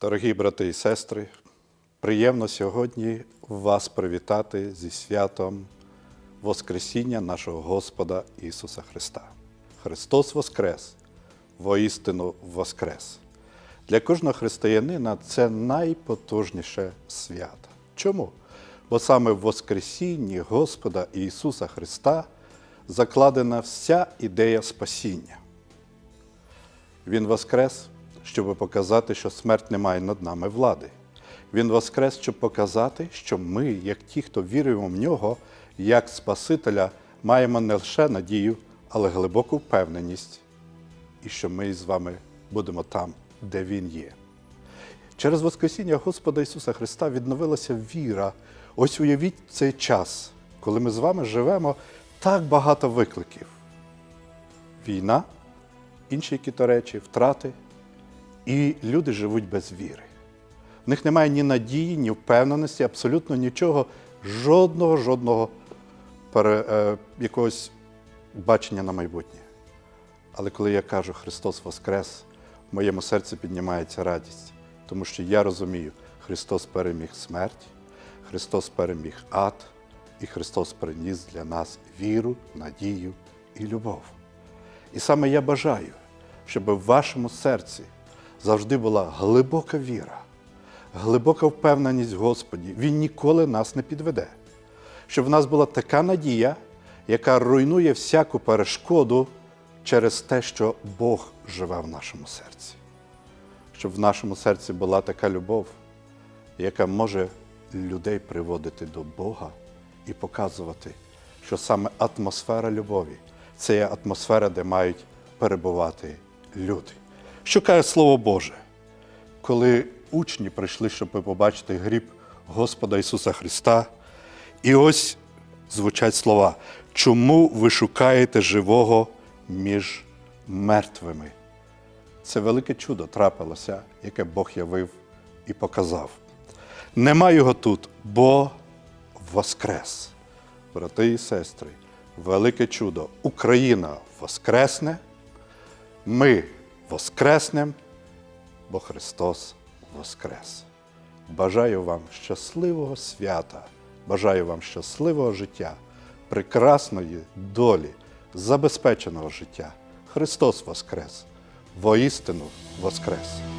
Дорогі брати і сестри, приємно сьогодні вас привітати зі святом Воскресіння нашого Господа Ісуса Христа. Христос Воскрес, воістину Воскрес. Для кожного християнина це найпотужніше свято. Чому? Бо саме в Воскресінні Господа Ісуса Христа закладена вся ідея спасіння. Він воскрес, щоб показати, що смерть не має над нами влади. Він воскрес, щоб показати, що ми, як ті, хто віруємо в нього, як Спасителя, маємо не лише надію, але глибоку впевненість, і що ми з вами будемо там, де Він є. Через Воскресіння Господа Ісуса Христа відновилася віра. Ось уявіть цей час, коли ми з вами живемо так багато викликів. Війна, інші які-то речі, втрати, і люди живуть без віри. В них немає ні надії, ні впевненості, абсолютно нічого, жодного, жодного пере, е, якогось бачення на майбутнє. Але коли я кажу Христос Воскрес, в моєму серці піднімається радість, тому що я розумію, Христос переміг смерть, Христос переміг ад, і Христос приніс для нас віру, надію і любов. І саме я бажаю, щоб в вашому серці завжди була глибока віра, глибока впевненість в Господі. Він ніколи нас не підведе. Щоб в нас була така надія, яка руйнує всяку перешкоду через те, що Бог живе в нашому серці. Щоб в нашому серці була така любов, яка може людей приводити до Бога і показувати, що саме атмосфера любові це є атмосфера, де мають перебувати люди. Що каже Слово Боже? Коли учні прийшли, щоб побачити гріб Господа Ісуса Христа, і ось звучать слова: чому ви шукаєте живого між мертвими? Це велике чудо трапилося, яке Бог явив і показав. Нема його тут, бо воскрес. Брати і сестри, велике чудо. Україна воскресне, ми воскреснем, бо Христос воскрес. Бажаю вам щасливого свята, бажаю вам щасливого життя, прекрасної долі, забезпеченого життя. Христос воскрес, воістину воскрес!